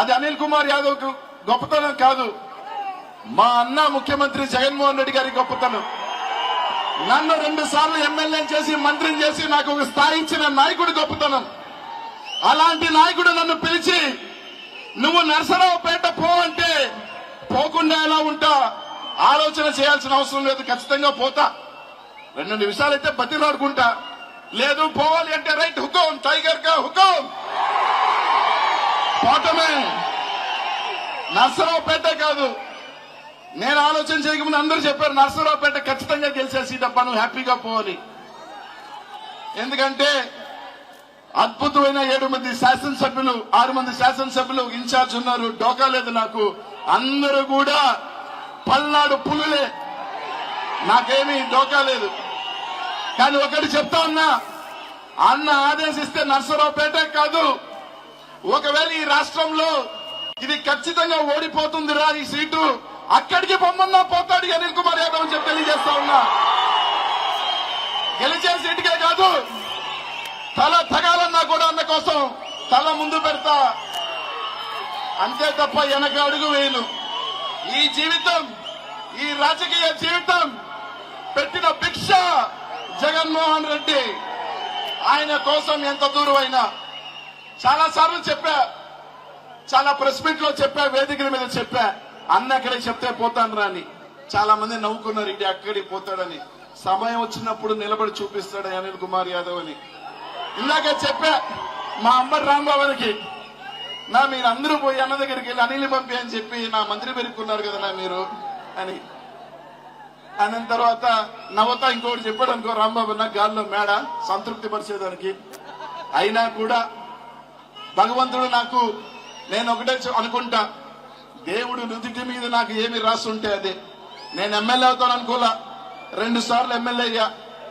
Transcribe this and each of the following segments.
అది అనిల్ కుమార్ యాదవ్కు గొప్పతనం కాదు. మా అన్న ముఖ్యమంత్రి జగన్మోహన్ రెడ్డి గారి గొప్పతనం. నన్ను రెండు సార్లు ఎమ్మెల్యే చేసి మంత్రిని చేసి నాకు ఒక స్థాయి ఇచ్చిన నాయకుడి గొప్పతనం. అలాంటి నాయకుడు నన్ను పిలిచి నువ్వు నరసరావుపేట పో అంటే పోకుండా ఎలా ఉంటా? ఆలోచన చేయాల్సిన అవసరం లేదు ఖచ్చితంగా పోతా. రెండు నిమిషాలైతే బతిలాడుకుంటా. లేదు పోవాలి అంటే రైట్ హుకోం టైగర్గా హుకోం పోవటమే నర్సరావుపేట కాదు. నేను ఆలోచన చేయకముందు అందరూ చెప్పారు నర్సరావుపేట ఖచ్చితంగా గెలిచే సీటప్ప నువ్వు హ్యాపీగా పోవాలి. ఎందుకంటే అద్భుతమైన ఏడు మంది శాసనసభ్యులు ఆరు మంది శాసనసభ్యులు ఇన్ఛార్జ్ ఉన్నారు డోకా లేదు నాకు. అందరూ కూడా పల్నాడు పులులే. నాకేమీ డోకా లేదు. కానీ ఒకటి చెప్తా ఉన్నా అన్న ఆదేశిస్తే నర్సరావుపేట కాదు. ఒకవేళ ఈ రాష్ట్రంలో ఇది ఖచ్చితంగా ఓడిపోతుందిరా ఈ సీటు అక్కడికి పొమ్మన్నా పోతాడు అనిల్ కుమార్ యాదవ్ అని చెప్పి తెలియజేస్తా ఉన్నా. గెలిచే సీటుకే కాదు తల తగాలన్నా కూడా అన్న కోసం తల ముందు పెడతా. అంతే తప్ప వెనక అడుగు వేయను. ఈ జీవితం ఈ రాజకీయ జీవితం పెట్టిన భిక్ష జగన్మోహన్ రెడ్డి. ఆయన కోసం ఎంత దూరం అయినా చాలా సార్లు చెప్పా. చాలా ప్రెస్ మీట్లో చెప్పా వేదికల మీద చెప్పా. అన్న అక్కడికి చెప్తే పోతాను రాని చాలా మంది నవ్వుకున్నారు ఇది అక్కడికి పోతాడని. సమయం వచ్చినప్పుడు నిలబడి చూపిస్తాడు అనిల్ కుమార్ యాదవ్ అని. ఇందాక చెప్పా మా అమ్మ రాంబాబుకి నా మీరు అందరూ పోయి అన్న దగ్గరికి వెళ్ళి అనిల్ పంపి అని చెప్పి నా మంత్రి పెరుక్కున్నారు కదా నా మీరు అని. అన్న తర్వాత నవ్వుతా ఇంకోటి చెప్పాడు అనుకో రాంబాబు నా గాల్లో మేడ సంతృప్తి పరిచేదానికి. అయినా కూడా భగవంతుడు నాకు నేను ఒకటే అనుకుంటా. దేవుడు నుదుటి మీద నాకు ఏమి రాసుంటే అదే. నేను ఎమ్మెల్యే అవుతాను అనుకోలా రెండు సార్లు ఎమ్మెల్యే అయ్యా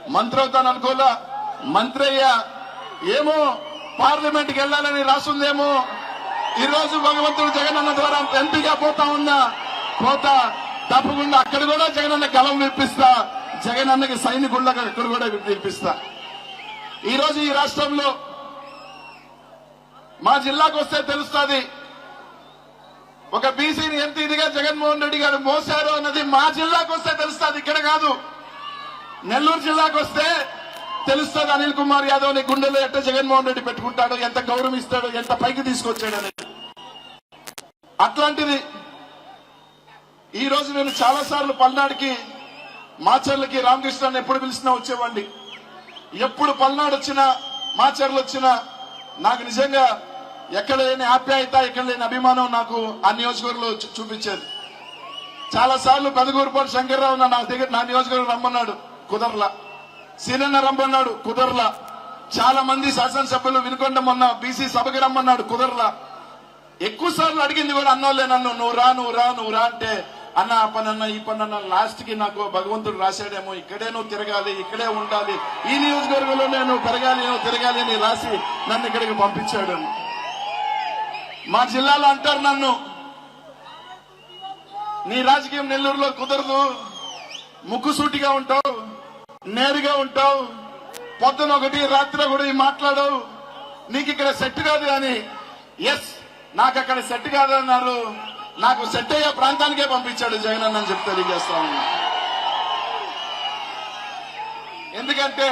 మంత్రి అవుతాను అనుకోలా మంత్రి అయ్యా ఏమో పార్లమెంట్కి వెళ్ళాలని రాసుందేమో. ఈ రోజు భగవంతుడు జగనన్న ద్వారా ఎంపీగా పోతా ఉన్నా పోతా తప్పకుండా అక్కడ కూడా జగనన్న గలం విప్పిస్తా జగనన్నకి సైనికుళ్ళగా అక్కడ కూడా విప్పిస్తా. ఈ రోజు ఈ రాష్ట్రంలో మా జిల్లాకు వస్తే తెలుస్తుంది. ఒక బీసీని ఎంత ఇదిగా జగన్మోహన్ రెడ్డి గారు మోసారు అన్నది మా జిల్లాకు వస్తే తెలుస్తుంది. ఇక్కడ కాదు. నెల్లూరు జిల్లాకు వస్తే తెలుస్తుంది అనిల్ కుమార్ యాదవ్ని గుండెలో ఎట్ట జగన్మోహన్ రెడ్డి పెట్టుకుంటాడు ఎంత గౌరవిస్తాడు ఎంత పైకి తీసుకొచ్చాడు అనేది. అట్లాంటిది ఈ రోజు నేను చాలా సార్లు పల్నాడుకి మాచర్లకి రామకృష్ణ ఎప్పుడు పిలిచినా వచ్చేవాడిని. ఎప్పుడు పల్నాడు వచ్చినా మాచర్లు వచ్చినా నాకు నిజంగా ఎక్కడ లేని ఆప్యాయత ఎక్కడ లేని అభిమానం నాకు ఆ నియోజకవర్గంలో చూపించేది. చాలా సార్లు పెదగూరుపాటి శంకర్రావు నా దగ్గర నా నియోజకవర్గం రమ్మన్నాడు కుదరలా. సీనన్న రమ్మన్నాడు కుదరలా. చాలా మంది శాసనసభ్యులు వినుకొండ మొన్న బీసీ సభకి రమ్మన్నాడు కుదరలా. ఎక్కువ సార్లు అడిగింది కూడా అన్నోళ్ళే నన్ను నువ్వు రా నువ్వు రా నువ్వు రా అంటే అన్న ఆ ఈ పనన్న లాస్ట్కి నాకు భగవంతుడు రాశాడేమో ఇక్కడే నువ్వు తిరగాలి ఇక్కడే ఉండాలి. ఈ నియోజకవర్గంలో నేను పెరగాలి నువ్వు తిరగాలి అని రాసి నన్ను ఇక్కడికి పంపించాడు. మా జిల్లాలో అంటారు నన్ను నీ రాజకీయం నెల్లూరులో కుదరదు ముక్కుసూటిగా ఉంటావు నేరుగా ఉంటావు పొద్దున ఒకటి రాత్రి ఒకటి మాట్లాడవు నీకు ఇక్కడ సెట్ కాదు అని ఎస్ నాకు అక్కడ సెట్ కాదు అన్నారు నాకు సెట్ అయ్యే ప్రాంతానికే పంపించాడు జగన్ అన్న అని చెప్పి తెలియజేస్తా ఉన్నా. ఎందుకంటే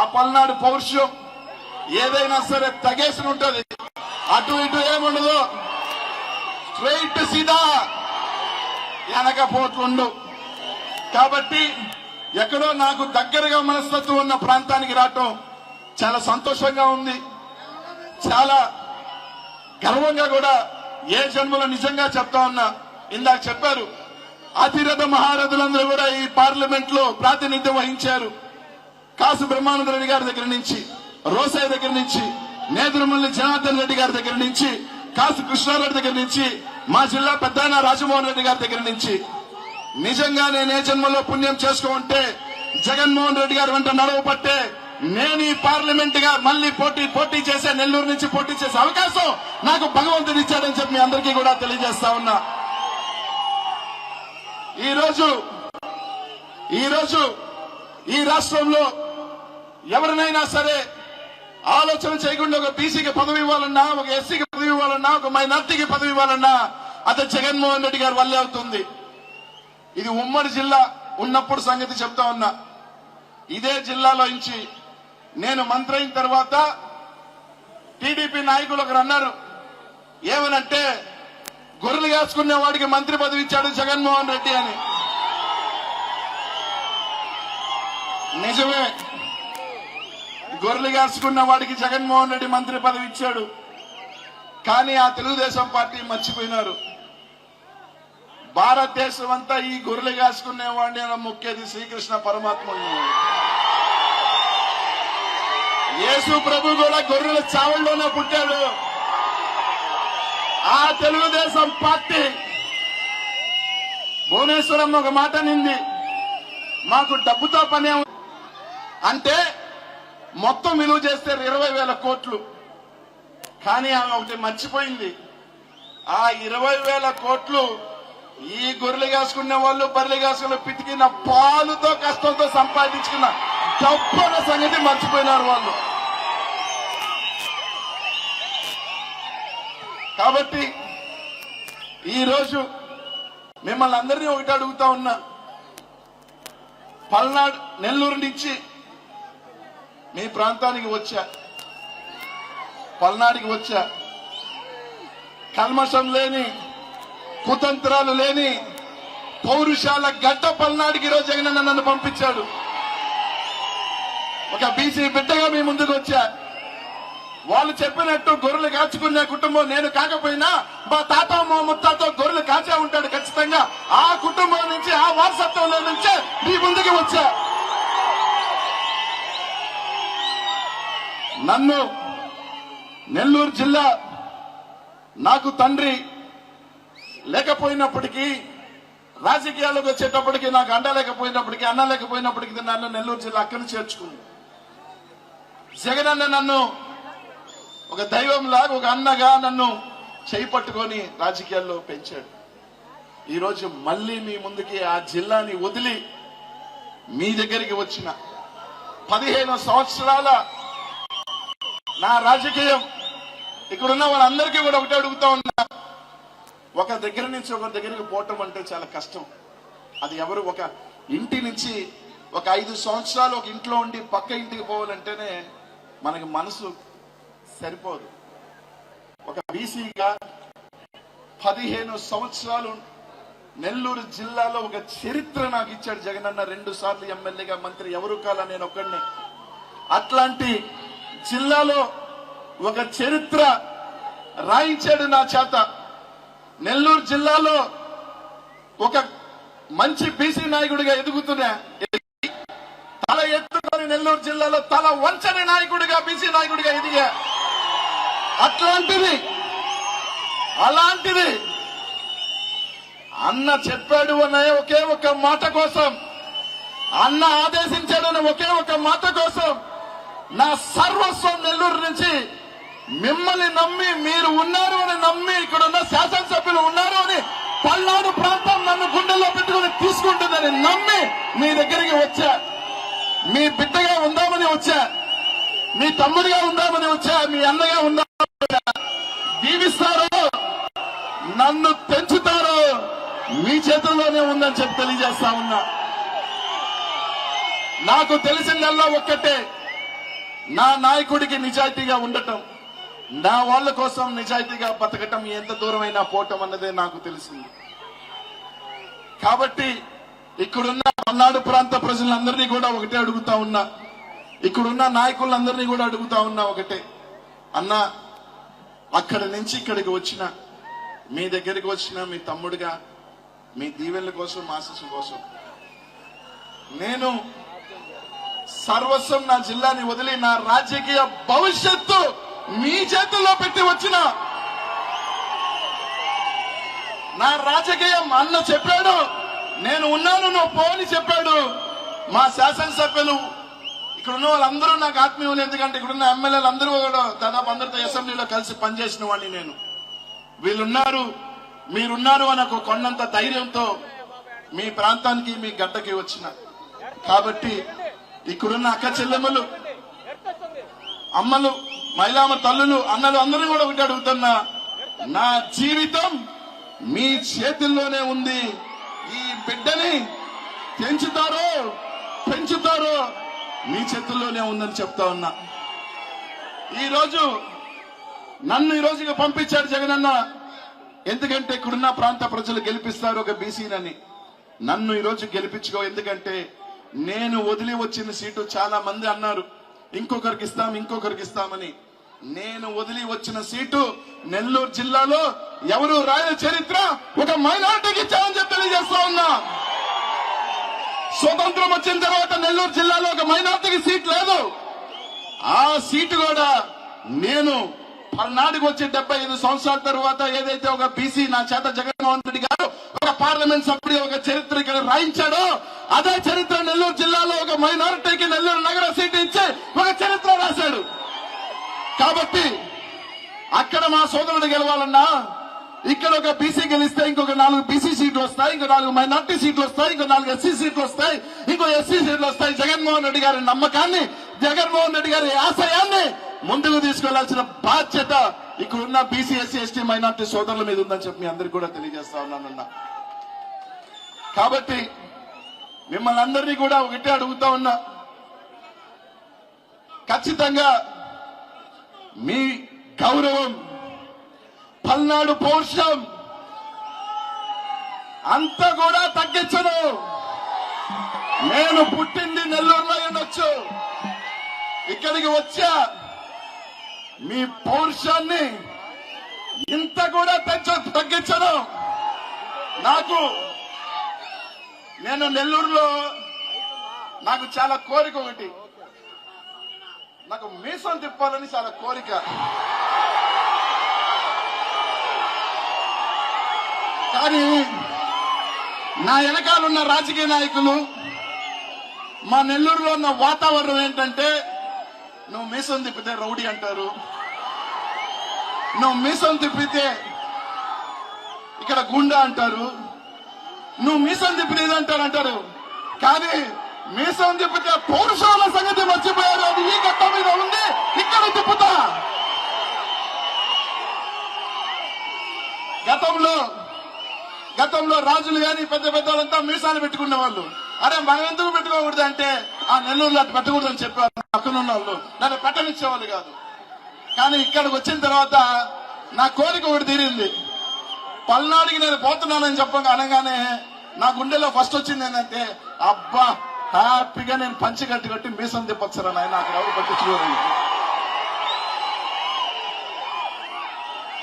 ఆ పల్నాడు పౌరుషం ఏదైనా సరే తగేసి ఉంటుంది. అటు ఇటు ఏముండదు. స్ట్రైట్ సీదా వెనకపోతుండు కాబట్టి ఎక్కడో నాకు దగ్గరగా మనస్తత్వం ఉన్న ప్రాంతానికి రావటం చాలా సంతోషంగా ఉంది. చాలా గర్వంగా కూడా ఏ జన్మలో నిజంగా చెప్తా ఉన్నా ఇందాక చెప్పారు అతిరథ మహారథులందరూ కూడా ఈ పార్లమెంట్లో ప్రాతినిధ్యం వహించారు. కాసు బ్రహ్మానంద రెడ్డి గారి దగ్గర నుంచి రోసయ్య దగ్గర నుంచి నేదురుమల్లి జనార్దన్ రెడ్డి గారి దగ్గర నుంచి కాసు కృష్ణారెడ్డి దగ్గర నుంచి మా జిల్లా పెద్దాయన రాజమోహన్ రెడ్డి గారి దగ్గర నుంచి. నిజంగా నేను ఏ జన్మలో పుణ్యం చేసుకుంటే జగన్మోహన్ రెడ్డి గారు వెంట నడవ పట్టే నేను ఈ పార్లమెంట్గా మళ్ళీ పోటీ పోటీ చేసే నెల్లూరు నుంచి పోటీ చేసే అవకాశం నాకు భగవంతుడు ఇచ్చాడని చెప్పి మీ అందరికీ కూడా తెలియజేస్తా ఉన్నా. ఈరోజు ఈరోజు ఈ ఈ రాష్ట్రంలో ఎవరినైనా సరే ఆలోచన చేయకుండా ఒక బీసీకి పదవి ఇవ్వాలన్నా ఒక ఎస్సీకి పదవి ఇవ్వాలన్నా ఒక మైనార్టీకి పదవి ఇవ్వాలన్నా అది జగన్మోహన్ రెడ్డి గారు వల్లే అవుతుంది. ఇది ఉమ్మడి జిల్లా ఉన్నప్పుడు సంగతి చెప్తా ఉన్నా. ఇదే జిల్లాలో నుంచి నేను మంత్రి అయిన తర్వాత టీడీపీ నాయకులు ఒకరు అన్నారు ఏమనంటే గొర్రెలు కాసుకునే వాడికి మంత్రి పదవి ఇచ్చాడు జగన్మోహన్ రెడ్డి అని. నిజమే. గొర్రెలు కాసుకున్న వాడికి జగన్మోహన్ రెడ్డి మంత్రి పదవి ఇచ్చాడు. కానీ ఆ తెలుగుదేశం పార్టీ మర్చిపోయినారు. భారతదేశం అంతా ఈ గొర్రెలు కాసుకునే వాడిని ముఖ్యది శ్రీకృష్ణ పరమాత్మ? యేసు ప్రభు కూడా గొర్రెల చావల్లోనే పుట్టాడు. ఆ తెలుగుదేశం పార్టీ భువనేశ్వరం ఒక మాట నింది మాకు డబ్బుతో పనే అంటే మొత్తం విలువ చేస్తే ఇరవై వేల కోట్లు. కానీ ఆమె ఒకటి మర్చిపోయింది. ఆ ఇరవై వేల కోట్లు ఈ గొర్రెలు కాసుకునే వాళ్ళు బర్రెలు కాసుకునే పితికిన పాలుతో కష్టంతో సంపాదించుకున్న డబ్బు అన్న సంగతి మర్చిపోయినారు వాళ్ళు. కాబట్టి ఈరోజు మిమ్మల్ని అందరినీ ఒకటి అడుగుతా ఉన్నా. పల్నాడు నెల్లూరు నుంచి మీ ప్రాంతానికి వచ్చా. పల్నాడికి వచ్చా. కల్మషం లేని కుతంత్రాలు లేని పౌరుషాల గడ్డ పల్నాడికి ఈరోజు జగనన్న నన్ను పంపించాడు. ఒక బీసీ బిడ్డగా మీ ముందుకు వచ్చా. వాళ్ళు చెప్పినట్టు గొర్రెలు కాచుకునే కుటుంబం నేను కాకపోయినా మా తాత మా ముత్తాతో గొర్రెలు కాచే ఉంటాడు ఖచ్చితంగా. ఆ కుటుంబం నుంచి ఆ వారసత్వంలో నుంచే మీ ముందుకు వచ్చా. నన్ను నెల్లూరు జిల్లా నాకు తండ్రి లేకపోయినప్పటికీ రాజకీయాలకు వచ్చేటప్పటికి నాకు అండ లేకపోయినప్పటికీ అన్న లేకపోయినప్పటికీ నన్ను నెల్లూరు జిల్లా అక్కడి చేర్చుకుంది జగనన్న నన్ను ఒక దైవంలాగా ఒక అన్నగా నన్ను చేయి పట్టుకొని రాజకీయాల్లో పెంచాడు. ఈరోజు మళ్ళీ మీ ముందుకి ఆ జిల్లాని వదిలి మీ దగ్గరికి వచ్చిన పదిహేను సంవత్సరాల నా రాజకీయం ఇక్కడున్న వాళ్ళందరికీ కూడా ఒకటే అడుగుతా ఉన్నా. ఒక దగ్గర నుంచి ఒక దగ్గరికి పోవటం అంటే చాలా కష్టం. అది ఎవరు ఒక ఇంటి నుంచి ఒక ఐదు సంవత్సరాలు ఒక ఇంట్లో ఉండి పక్క ఇంటికి పోవాలంటేనే మనకి మనసు సరిపోదు. ఒక బీసీగా పదిహేను సంవత్సరాలు నెల్లూరు జిల్లాలో ఒక చరిత్ర నాకు ఇచ్చాడు జగనన్న. రెండు సార్లు ఎమ్మెల్యేగా మంత్రి ఎవరు కాల నేను ఒక్కడిని. అట్లాంటి జిల్లాలో ఒక చరిత్ర రాయించాడు నా చేత. నెల్లూరు జిల్లాలో ఒక మంచి బీసీ నాయకుడిగా ఎదుగుతున్నా ఎత్తుకొని నెల్లూరు జిల్లాలో తల వంచని నాయకుడిగా బీసీ నాయకుడిగా ఎదిగా అట్లాంటిది అలాంటిది అన్న చెప్పాడు అనే ఒకే ఒక మాట కోసం అన్న ఆదేశించాడని ఒకే ఒక మాట కోసం నా సర్వస్వం నెల్లూరు నుంచి మిమ్మల్ని నమ్మి మీరు ఉన్నారు అని నమ్మి ఇక్కడ ఉన్న శాసనసభ్యులు ఉన్నారు అని పల్నాడు ప్రాంతం నన్ను గుండెల్లో పెట్టుకుని తీసుకుంటుందని నమ్మి మీ దగ్గరికి వచ్చా. మీ బిడ్డగా ఉందామని వచ్చా. మీ తమ్ముడిగా ఉందామని వచ్చా. మీ అన్నగా ఉందామని దీవిస్తారో నన్ను పెంచుతారో మీ చేతుల్లోనే ఉందని చెప్పి తెలియజేస్తా ఉన్నా. నాకు తెలిసిందల్లా ఒక్కటే నా నాయకుడికి నిజాయితీగా ఉండటం నా వాళ్ళ కోసం నిజాయితీగా బతకటం ఎంత దూరమైనా పోవటం అన్నదే నాకు తెలిసింది. కాబట్టి ఇక్కడున్న పల్నాడు ప్రాంత ప్రజలందరినీ కూడా ఒకటే అడుగుతా ఉన్నా. ఇక్కడున్న నాయకులందరినీ కూడా అడుగుతా ఉన్నా ఒకటే. అన్నా అక్కడి నుంచి ఇక్కడికి వచ్చిన మీ దగ్గరికి వచ్చిన మీ తమ్ముడుగా మీ దీవెనల కోసం ఆశస్సు కోసం. నేను సర్వస్వం నా జిల్లాని వదిలి నా రాజకీయ భవిష్యత్తు మీ చేతుల్లో పెట్టి వచ్చిన. నా రాజకీయం అన్న చెప్పాడు. నేను ఉన్నాను నువ్వు పోని చెప్పాడు. మా శాసనసభ్యులు ఇక్కడ ఉన్న వాళ్ళందరూ నాకు ఆత్మీయులు ఎందుకంటే ఇక్కడున్న ఎమ్మెల్యేలు అందరూ కూడా దాదాపు అందరితో అసెంబ్లీలో కలిసి పనిచేసిన వాడిని నేను. వీళ్ళున్నారు మీరున్నారు అని ఒక కొన్నంత ధైర్యంతో మీ ప్రాంతానికి మీ గడ్డకి వచ్చిన. కాబట్టి ఇక్కడున్న అక్క చెల్లెమ్మలు అమ్మలు మహిళామ తల్లులు అన్నలు అందరూ కూడా ఒకటి అడుగుతున్నా నా జీవితం మీ చేతుల్లోనే ఉంది. ఈ బిడ్డని పెంచుతారో పెంచుతారో మీ చేతుల్లోనే ఉందని చెప్తా ఉన్నా. ఈరోజు నన్ను ఈ రోజుకి పంపించాడు జగనన్న. ఎందుకంటే ఇక్కడున్న ప్రాంత ప్రజలు గెలిపిస్తారు ఒక బీసీనని నన్ను ఈరోజు గెలిపించుకో ఎందుకంటే నేను వదిలి వచ్చిన సీటు చాలా మంది అన్నారు. ఇంకొకరికి ఇస్తాం ఇంకొకరికి ఇస్తామని. నేను వదిలి వచ్చిన సీటు నెల్లూరు జిల్లాలో ఎవరు రాయల చరిత్ర ఒక మైనార్టీకి ఇచ్చామని చెప్పి తెలియజేస్తా ఉన్నా. స్వతంత్రం వచ్చిన తర్వాత నెల్లూరు జిల్లాలో ఒక మైనార్టీకి సీట్ లేదు. ఆ సీటు కూడా నేను పర్నాటికి వచ్చి డెబ్బై ఐదు సంవత్సరాల తర్వాత ఏదైతే ఒక బీసీ నా చేత జగన్మోహన్ రెడ్డి గారు ఒక పార్లమెంట్ సభ్యుడి ఒక చరిత్ర ఇక్కడ రాయించాడో అదే చరిత్ర నెల్లూరు జిల్లాలో ఒక మైనారిటీకి నెల్లూరు నగర సీటు ఇచ్చి ఒక చరిత్ర రాశాడు. కాబట్టి అక్కడ మా సోదరుడు గెలవాలన్నా ఇక్కడ ఒక బీసీ గెలిస్తే ఇంకొక నాలుగు బీసీ సీట్లు వస్తాయి ఇంకో నాలుగు మైనార్టీ సీట్లు వస్తాయి ఇంకో నాలుగు ఎస్సీ సీట్లు వస్తాయి ఇంకో ఎస్సీ సీట్లు వస్తాయి. జగన్మోహన్ రెడ్డి గారి నమ్మకాన్ని జగన్మోహన్ రెడ్డి గారి ఆశయాన్ని ముందుకు తీసుకెళ్ళాల్సిన బాధ్యత ఇక్కడ ఉన్న బీసీ ఎస్సీ ఎస్టీ మైనార్టీ సోదరుల మీద ఉందని చెప్పి మీ అందరికి కూడా తెలియజేస్తా ఉన్నానన్నా కాబట్టి మిమ్మల్ని అందరినీ కూడా ఒకటే అడుగుతా ఉన్నా. ఖచ్చితంగా మీ గౌరవం పల్నాడు పౌరుషం అంత కూడా తగ్గించను. నేను పుట్టింది నెల్లూరులో ఉండొచ్చు. ఇక్కడికి వచ్చా. మీ పౌరుషాన్ని ఇంత కూడా తగ్గ తగ్గించను. నాకు నేను నెల్లూరులో నాకు చాలా కోరిక ఒకటి. నాకు మీసం తిప్పాలని చాలా కోరిక. కానీ నా వెనకాలన్న రాజకీయ నాయకులు మా నెల్లూరులో ఉన్న వాతావరణం ఏంటంటే నువ్వు మీసం తిప్పితే రౌడీ అంటారు. నువ్వు మీసం తిప్పితే ఇక్కడ గుండా అంటారు. నువ్వు మీసం తిప్పితే అంటారు అంటారు. కానీ మీసం తిప్పితే పౌరుషాల సంగతి మర్చిపోయారు. అది ఈ గట్ట మీద ఉంది. ఇక్కడ తిప్పుతా. గతంలో గతంలో రాజులు గాని పెద్ద పెద్ద వాళ్ళంతా మీసాలు పెట్టుకునే వాళ్ళు. అరే మనం ఎందుకు పెట్టుకోకూడదు అంటే ఆ నెల్లూరులో అటు పెట్టకూడదు అని చెప్పారు పక్కనున్న వాళ్ళు. నన్ను పెట్టనిచ్చేవాళ్ళు కాదు. కానీ ఇక్కడికి వచ్చిన తర్వాత నా కోరిక ఒకటి తీరింది. పల్నాడికి నేను పోతున్నానని చెప్పగా అనగానే నా గుండెలో ఫస్ట్ వచ్చింది ఏంటంటే అబ్బా హ్యాపీగా నేను పంచి కట్టి కట్టి మీసం తిప్పొచ్చారా నాయన? అక్కడ ఎవరు పట్టించుకోరు?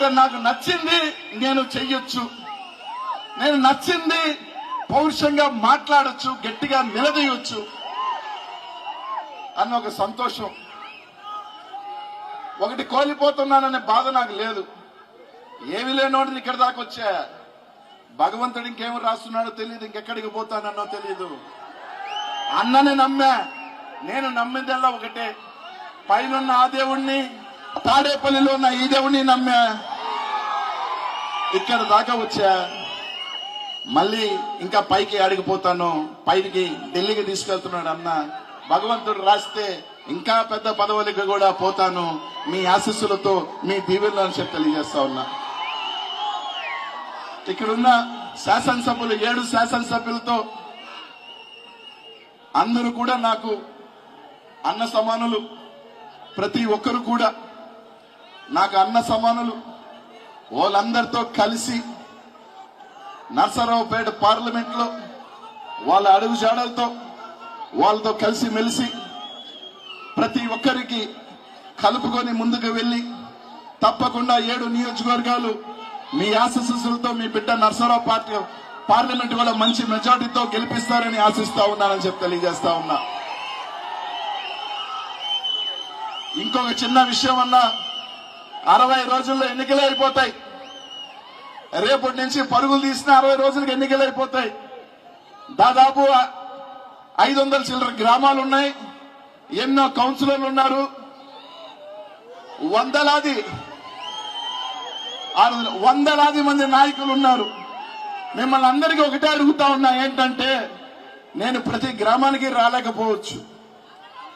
నాకు నచ్చింది నేను చెయ్యొచ్చు. నేను నచ్చింది పౌరుషంగా మాట్లాడచ్చు గట్టిగా నిలదీయొచ్చు అన్న ఒక సంతోషం. ఒకటి కోల్పోతున్నాననే బాధ నాకు లేదు. ఏమి లేనోడిని ఇక్కడ దాకా వచ్చా. భగవంతుడు ఇంకేమి రాస్తున్నాడో తెలియదు ఇంకెక్కడికి పోతానన్నో తెలియదు అన్నని నమ్మా. నేను నమ్మిందల్లా ఒకటే. పైనున్న ఆ దేవుణ్ణి తాడేపల్లిలో ఉన్న ఈ దేవుణ్ణి నమ్మా. ఇక్కడ దాకా వచ్చా. మళ్ళీ ఇంకా పైకి అడిగిపోతాను పైకి ఢిల్లీకి తీసుకెళ్తున్నాడు అన్న. భగవంతుడు రాస్తే ఇంకా పెద్ద పదవులకి కూడా పోతాను. మీ ఆశీస్సులతో మీ దీవెనలు అని చెప్పి తెలియజేస్తా ఉన్నా. ఇక్కడున్న శాసనసభ్యులు ఏడు శాసనసభ్యులతో అందరూ కూడా నాకు అన్న సమానులు. ప్రతి ఒక్కరు కూడా నాకు అన్న సమానులు. వాళ్ళందరితో కలిసి నర్సరావుపేట పార్లమెంట్లో వాళ్ళ అడుగు జాడలతో వాళ్ళతో కలిసి మెలిసి ప్రతి ఒక్కరికి కలుపుకొని ముందుకు వెళ్ళి తప్పకుండా ఏడు నియోజకవర్గాలు మీ ఆశస్సులతో మీ బిడ్డ నర్సరావు పార్టీ పార్లమెంట్ కూడా మంచి మెజార్టీతో గెలిపిస్తారని ఆశిస్తా ఉన్నానని చెప్పి తెలియజేస్తా ఉన్నా. ఇంకొక చిన్న విషయం అన్నా అరవై రోజుల్లో ఎన్నికలే అయిపోతాయి. రేపటి నుంచి పరుగులు తీసిన అరవై రోజులకు ఎన్నికలు అయిపోతాయి. దాదాపు ఐదు వందల చిల్లర గ్రామాలు ఉన్నాయి. ఎన్నో కౌన్సిలర్లు ఉన్నారు. వందలాది ఆరు వందలాది మంది నాయకులు ఉన్నారు. మిమ్మల్ని అందరికీ ఒకటే అడుగుతా ఉన్నా ఏంటంటే నేను ప్రతి గ్రామానికి రాలేకపోవచ్చు.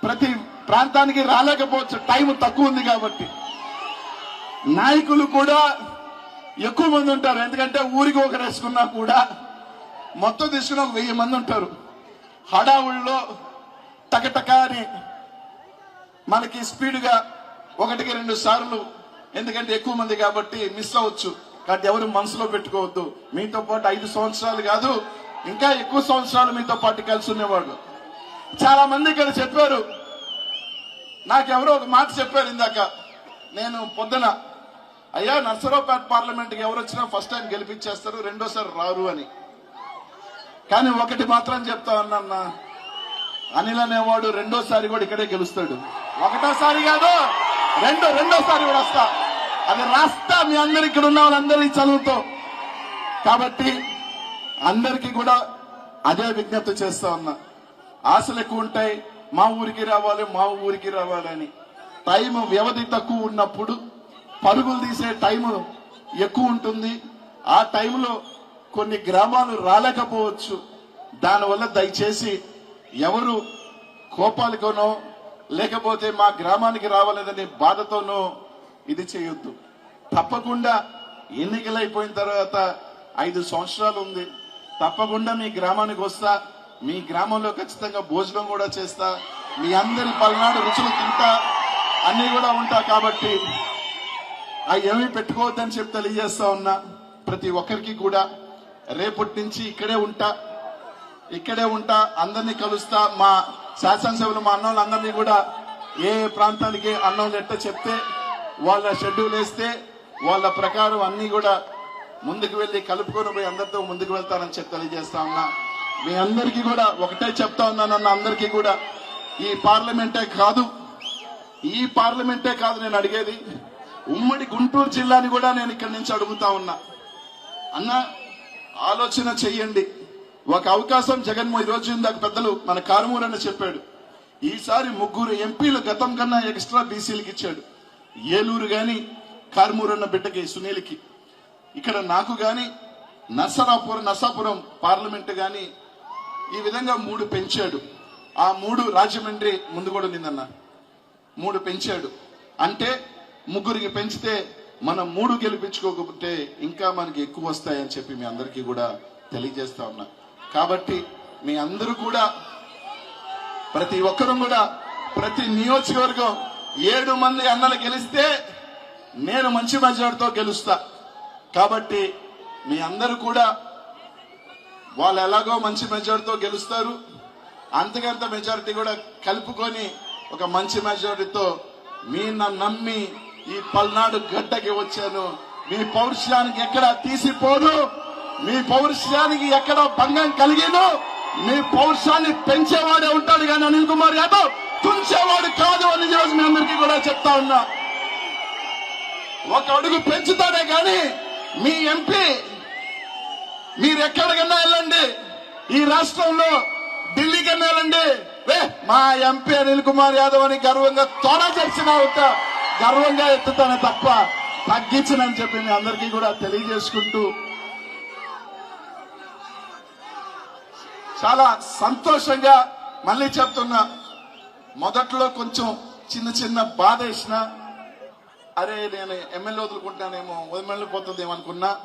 ప్రతి ప్రాంతానికి రాలేకపోవచ్చు. టైం తక్కువ ఉంది కాబట్టి. నాయకులు కూడా ఎక్కువ మంది ఉంటారు. ఎందుకంటే ఊరికి ఒకరు వేసుకున్నా కూడా మొత్తం తీసుకుని ఒక వెయ్యి మంది ఉంటారు. హడావుల్లో టకటక అని మనకి స్పీడ్గా ఒకటికి రెండు సార్లు ఎందుకంటే ఎక్కువ మంది కాబట్టి మిస్ అవ్వచ్చు. కాబట్టి ఎవరు మనసులో పెట్టుకోవద్దు. మీతో పాటు ఐదు సంవత్సరాలు కాదు ఇంకా ఎక్కువ సంవత్సరాలు మీతో పాటు కలిసి ఉండేవాడు చాలా మంది ఇక్కడ చెప్పారు నాకెవరో ఒక మాట చెప్పారు ఇందాక. నేను పొద్దున అయ్యా నర్సరావుపేట పార్లమెంట్కి ఎవరు వచ్చినా ఫస్ట్ టైం గెలిపించేస్తారు రెండోసారి రారు అని. కానీ ఒకటి మాత్రం చెప్తా ఉన్నా అనిల్ అనేవాడు రెండోసారి కూడా ఇక్కడే గెలుస్తాడు. ఒకటోసారి కాదు రెండో రెండోసారి కూడా వస్తా. అది రాస్తా. మీ అందరు ఇక్కడ ఉన్న వాళ్ళందరి చదువుతో. కాబట్టి అందరికీ కూడా అదే విజ్ఞప్తి చేస్తా ఉన్నా. ఆశలు ఎక్కువ ఉంటాయి మా ఊరికి రావాలి మా ఊరికి రావాలని టైం వ్యవధి తక్కువ ఉన్నప్పుడు పరుగులు తీసే టైం ఎక్కువ ఉంటుంది. ఆ టైంలో కొన్ని గ్రామాలు రాలేకపోవచ్చు. దానివల్ల దయచేసి ఎవరు కోపాలతోనో లేకపోతే మా గ్రామానికి రావాలేదనే బాధతోనో ఇది చేయొద్దు. తప్పకుండా ఎన్నికలు అయిపోయిన తర్వాత ఐదు సంవత్సరాలు ఉంది తప్పకుండా మీ గ్రామానికి వస్తా. మీ గ్రామంలో ఖచ్చితంగా భోజనం కూడా చేస్తా. మీ అందరి పల్నాడు రుచులు తింటా. అన్నీ కూడా ఉంటా కాబట్టి అవి ఏమీ పెట్టుకోవద్దని చెప్పి తెలియజేస్తా ఉన్నా. ప్రతి ఒక్కరికి కూడా రేపటి నుంచి ఇక్కడే ఉంటా. ఇక్కడే ఉంటా. అందరినీ కలుస్తా. మా శాసనసభ్యులు మా అన్న వాళ్ళందరినీ కూడా ఏ ప్రాంతానికి అన్నం ఎట్ట చెప్తే వాళ్ళ షెడ్యూల్ వేస్తే వాళ్ళ ప్రకారం అన్ని కూడా ముందుకు వెళ్ళి కలుపుకొని పోయి అందరితో ముందుకు వెళ్తానని చెప్పి తెలియజేస్తా ఉన్నా. మీ అందరికీ కూడా ఒకటే చెప్తా ఉన్నానన్న అందరికీ కూడా. ఈ పార్లమెంటే కాదు. ఈ పార్లమెంటే కాదు నేను అడిగేది. ఉమ్మడి గుంటూరు జిల్లాని కూడా నేను ఇక్కడి నుంచి అడుగుతా ఉన్నా. అన్న ఆలోచన చెయ్యండి. ఒక అవకాశం జగన్ ఈ రోజు ఇందాక పెద్దలు మన కారుమూరు అని చెప్పాడు. ఈసారి ముగ్గురు ఎంపీలు గతం కన్నా ఎక్స్ట్రా బీసీలకు ఇచ్చాడు. ఏలూరు కానీ కారుమూరన్న బిడ్డకి సునీల్కి. ఇక్కడ నాకు కానీ నర్సరాపురం నర్సాపురం పార్లమెంట్ కానీ ఈ విధంగా మూడు పెంచాడు. ఆ మూడు రాజమండ్రి ముందు కూడా నిందన్న మూడు పెంచాడు. అంటే ముగ్గురికి పెంచితే మనం మూడు గెలిపించుకోకపోతే ఇంకా మనకి ఎక్కువ వస్తాయని చెప్పి మీ అందరికీ కూడా తెలియజేస్తా ఉన్నా. కాబట్టి మీ అందరూ కూడా ప్రతి ఒక్కరూ కూడా ప్రతి నియోజకవర్గం ఏడు మంది అన్నలు గెలిస్తే నేను మంచి మెజార్టీతో గెలుస్తా. కాబట్టి మీ అందరూ కూడా వాళ్ళు ఎలాగో మంచి మెజార్టీతో గెలుస్తారు. అంతకంత మెజారిటీ కూడా కలుపుకొని ఒక మంచి మెజారిటీతో మీ నన్ను నమ్మి ఈ పల్నాడు గడ్డకి వచ్చాను. మీ పౌరుషానికి ఎక్కడ తీసిపోను మీ పౌరుషానికి ఎక్కడ భంగం కలిగిను మీ పౌరుషాన్ని పెంచేవాడే ఉంటాడు కానీ అనిల్ కుమార్ యాదవ్. తుంచేవాడు కాదు అని ఈరోజు మీ అందరికీ కూడా చెప్తా ఉన్నా. ఒక అడుగు పెంచుతాడే కానీ మీ ఎంపీ మీరు ఎక్కడికన్నా వెళ్ళండి. ఈ రాష్ట్రంలో ఢిల్లీకన్నా వెళ్ళండి. మా ఎంపీ అనిల్ కుమార్ యాదవ్ అని గర్వంగా తోడ చేసిన గర్వంగా ఎత్తుతానే తప్ప తగ్గించనని చెప్పి మీ అందరికీ కూడా తెలియజేసుకుంటూ చాలా సంతోషంగా మళ్ళీ చెప్తున్నా. మొదట్లో కొంచెం చిన్న చిన్న బాధ వేసినా అరే నేను ఎమ్మెల్యే వదులుకుంటానేమో వదిలిపోతుందేమో అనుకున్నా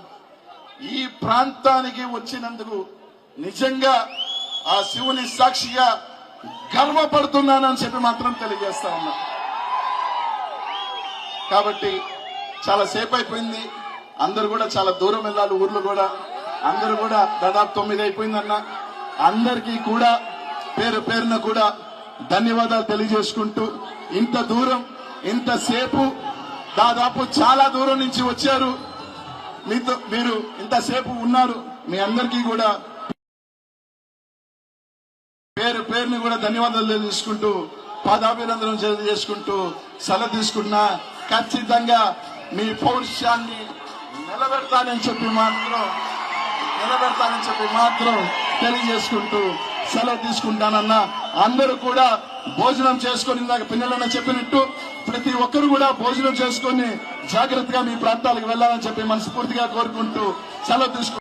ఈ ప్రాంతానికి వచ్చినందుకు నిజంగా ఆ శివుని సాక్షిగా గర్వపడుతున్నానని చెప్పి మాత్రం తెలియజేస్తా ఉన్నా. కాబట్టి చాలా సేపు అయిపోయింది. అందరు కూడా చాలా దూరం వెళ్ళాలి ఊర్లో కూడా. అందరూ కూడా దాదాపు తొమ్మిది అయిపోయిందన్న. అందరికీ కూడా పేరు పేరున కూడా ధన్యవాదాలు తెలియజేసుకుంటూ ఇంత దూరం ఇంతసేపు దాదాపు చాలా దూరం నుంచి వచ్చారు. మీతో మీరు ఇంతసేపు ఉన్నారు. మీ అందరికీ కూడా పేరు పేరుని కూడా ధన్యవాదాలు తెలియజేసుకుంటూ పాదాభినందనం తెలియజేసుకుంటూ సెలవు తీసుకున్నా ఖచ్చితంగా మీ పౌరుషాన్ని నిలబెడతానని చెప్పి మాత్రం నిలబెడతానని చెప్పి మాత్రం తెలియజేసుకుంటూ సెలవు తీసుకుంటానన్నా అందరూ కూడా భోజనం చేసుకొని ఇందాక పిల్లలన్న చెప్పినట్టు ప్రతి ఒక్కరు కూడా భోజనం చేసుకొని జాగ్రత్తగా మీ ప్రాంతాలకు వెళ్ళాలని చెప్పి మనస్ఫూర్తిగా కోరుకుంటూ సెలవు తీసుకుంటూ